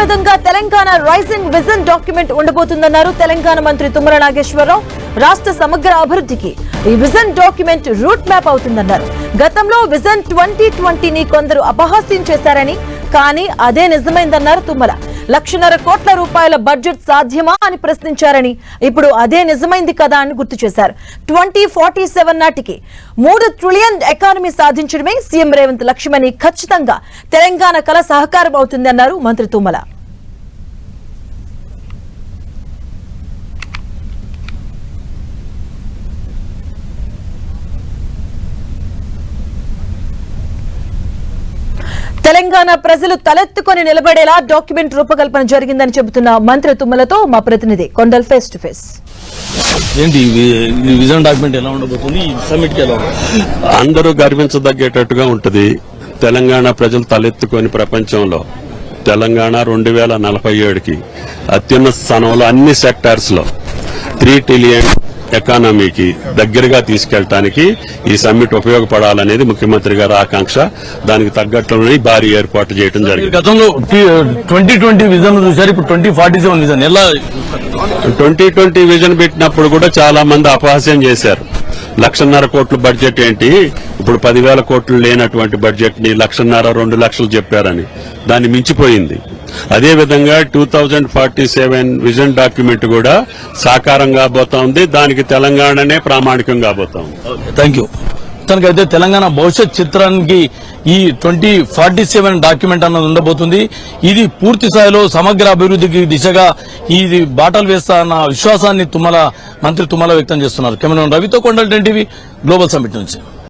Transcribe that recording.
విధంగా Telangana rising vision document ఉండబోతుందన్నారు తెలంగాణ మంత్రి తుమ్మల నాగేశ్వరరావు. రాష్ట్ర సమగ్ర అభివృద్ధికి ఈ విజన్ డాక్యుమెంట్ రూట్ మ్యాప్ అవుతుందన్నారు. గతంలో విజన్ ట్వంటీ ట్వంటీని కొందరు అపహాస్యం చేశారని కానీ అదే నిజమైందన్నారు తుమ్మల. లక్షన్నర కోట్ల రూపాయల బడ్జెట్ సాధ్యమా అని ప్రశ్నించారని ఇప్పుడు అదే నిజమైంది కదా అని గుర్తు చేశారు. ట్వంటీ ఫార్టీ సెవెన్ నాటికి మూడు ట్రిలియన్ ఎకానమీ సాధించడమే సీఎం రేవంత్ లక్ష్యమని ఖచ్చితంగా తెలంగాణ కల సహకారం అవుతుందన్నారు మంత్రి తుమ్మల. తెలంగాణ ప్రజలు తలెత్తుకొని నిలబడేలా డాక్యుమెంట్ రూపకల్పన జరిగిందని చెబుతున్న మంత్రి తుమ్మలతో మా ప్రతినిధి కొండల్ ఫేస్ టు ఫేస్ ఏంటి విజన్ డాక్యుమెంట్ ఎలా ఉండబోతుంది? అందరూ గర్వించదగ్గేటట్టుగా ఉంటది. తెలంగాణ ప్రజలు తలెత్తుకొని ప్రపంచంలో తెలంగాణ రెండు వేల నలభై ఏడుకి అత్యున్నత స్థానంలో అన్ని సెక్టార్స్లో త్రీ ట్రిలియన్ ఎకానమీకి దగ్గరగా తీసుకెళ్ళటానికి ఈ సమ్మిట్ ఉపయోగపడాలనేది ముఖ్యమంత్రి గారి ఆకాంక్ష. దానికి తగ్గట్లునే భారీ ఏర్పాట్లు చేయడం జరిగింది. గతంలో ట్వంటీ ట్వంటీ విజన్ ఇప్పుడు ట్వంటీ ఫార్టీ సెవెన్ విజన్. ఎలా ట్వంటీ ట్వంటీ విజన్ పెట్టినప్పుడు కూడా చాలా మంది అపహాస్యం చేశారు. లక్షన్నర కోట్ల బడ్జెట్ ఏంటి? ఇప్పుడు పదివేల కోట్లు లేనటువంటి బడ్జెట్ని లక్షన్నర రెండు లక్షలు చెప్పారని. దాన్ని మించిపోయింది. అదేవిధంగా two thousand forty seven vision document కూడా సాకారం కాబోతోంది. దానికి తెలంగాణనే ప్రామాణికం కాబోతోంది. Thank you. తనకైతే తెలంగాణ భవిష్యత్ చిత్రానికి ఈ ట్వంటీ ఫార్టీ సెవెన్ డాక్యుమెంట్ అన్నది ఉండబోతుంది. ఇది పూర్తి స్థాయిలో సమగ్ర అభివృద్ధికి దిశగా ఇది బాటలు వేస్తా అన్న విశ్వాసాన్ని తుమ్మల మంత్రి తుమ్మల వ్యక్తం చేస్తున్నారు. కెమెరా రవితో Kondal ten TV global summit నుంచి.